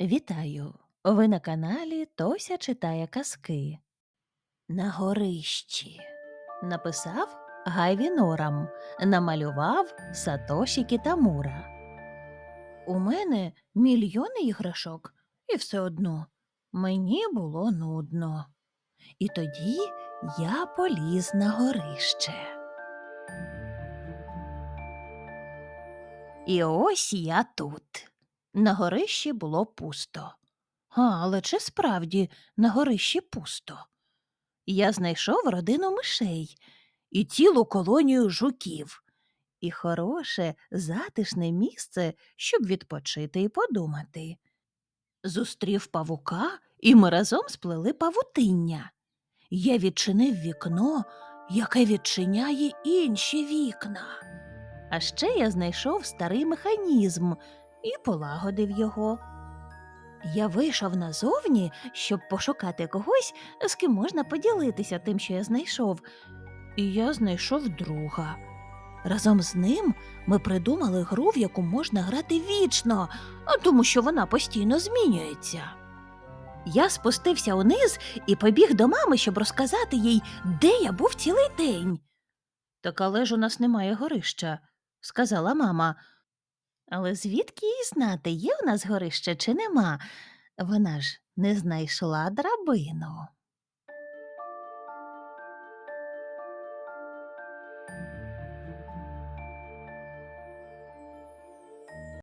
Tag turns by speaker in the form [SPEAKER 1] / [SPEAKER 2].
[SPEAKER 1] Вітаю! Ви на каналі Тося читає казки. На горищі написав Гайві Норам, намалював Сатоші Кітамура. У мене мільйони іграшок, і все одно мені було нудно. І тоді я поліз на горище. І ось я тут. На горищі було пусто. А, але чи справді на горищі пусто? Я знайшов родину мишей і цілу колонію жуків, і хороше, затишне місце, щоб відпочити і подумати. Зустрів павука, і ми разом сплели павутиння. Я відчинив вікно, яке відчиняє інші вікна. А ще я знайшов старий механізм і полагодив його. Я вийшов назовні, щоб пошукати когось, з ким можна поділитися тим, що я знайшов. І я знайшов друга. Разом з ним ми придумали гру, в яку можна грати вічно, тому що вона постійно змінюється. Я спустився униз і побіг до мами, щоб розказати їй, де я був цілий день. Так але ж у нас немає горища, сказала мама. Але звідки їй знати, є у нас горище чи нема? Вона ж не знайшла драбину.